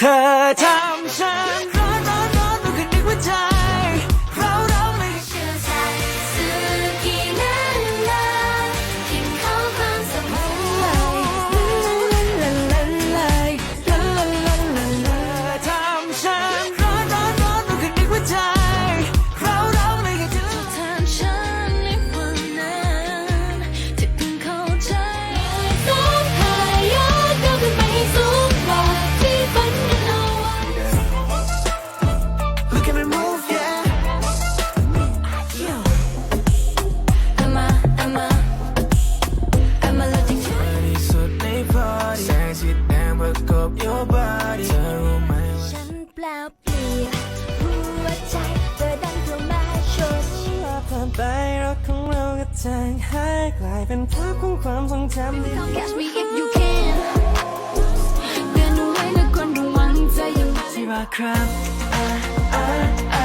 เธอ แล้วเปลี่ยนหัวใจเธอดันเข้ามาชดเราผ่านไปรักของเราก็จางหายกลายเป็นภาพของความทรงจำที่ Come catch me if you can เดินไว้แล้วคนระวังใจยังที่ว่าครับอ่าอ่า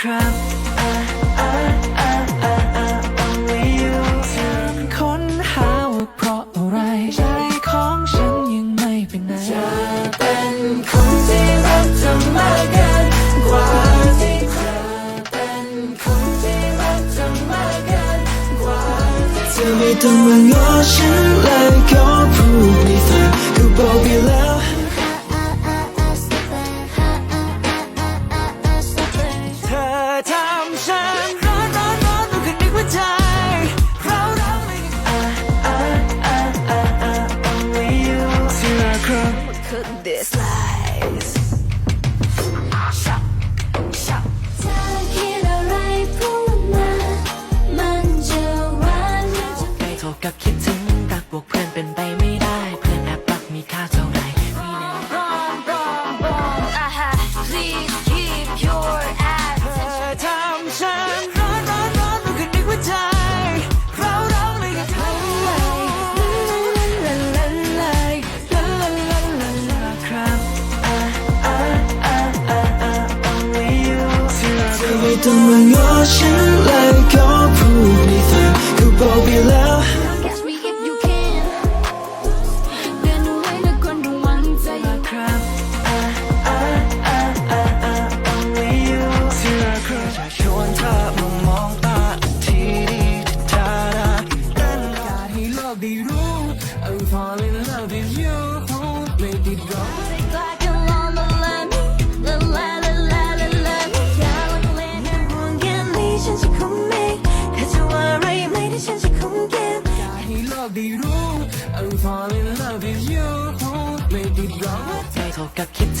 ครับค้นหาว่าเพราะอะไร ใจของฉันยังไม่เปไหนจะเป็นคนที่รักเธมากเกินกว่าที่เธเป็นคนที่รักเธมากเกินกว่าเธอไม่ต้องมาง้อฉันเลยก็พูดไม่ทันก็บอกไปแล้ว 怎么又是 Fuck, I keep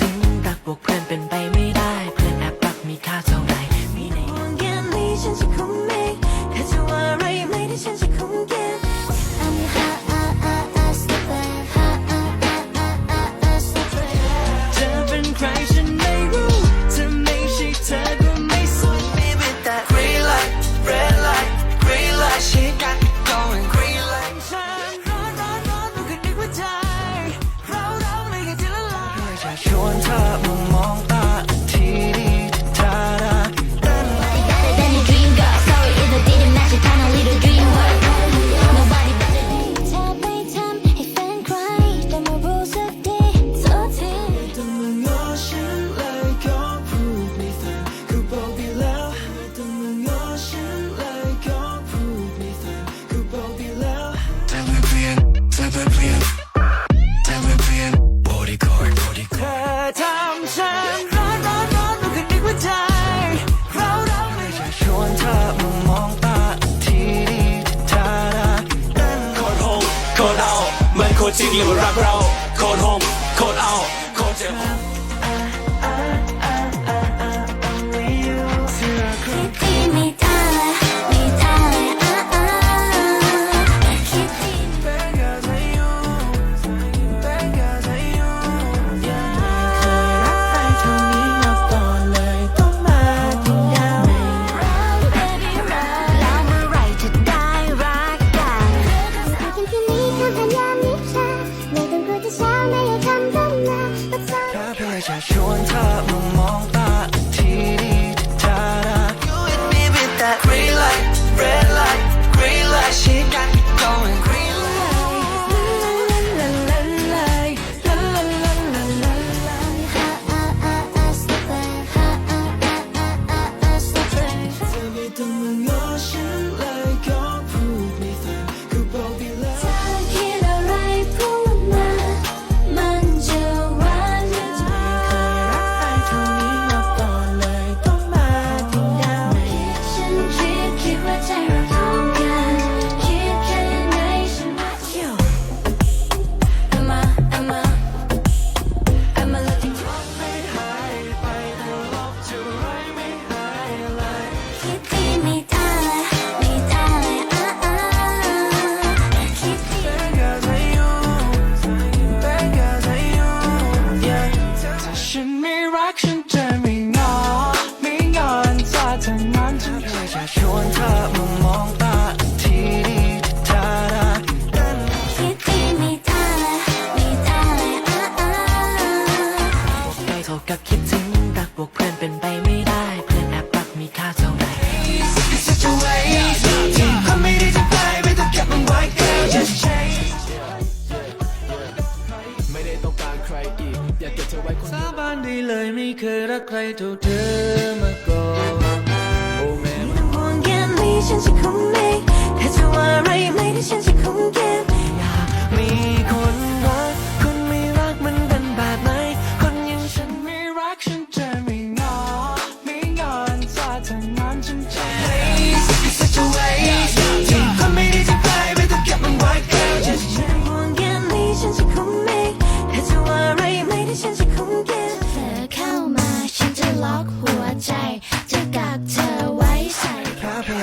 มันโคตรจริงหรือว่ารักเรา โคตรโฮมโคตรเอาโคตรเจ็บ แม่อยากทําต interaction jam. เคยรักใครเท่าเธอมาก่อนโอ้แม่ไม่ต้องห่วงแค่นี้ฉันจะคงไม่ถ้าเธอว่าอะไรไม่ได้ฉันจะคงเก็บ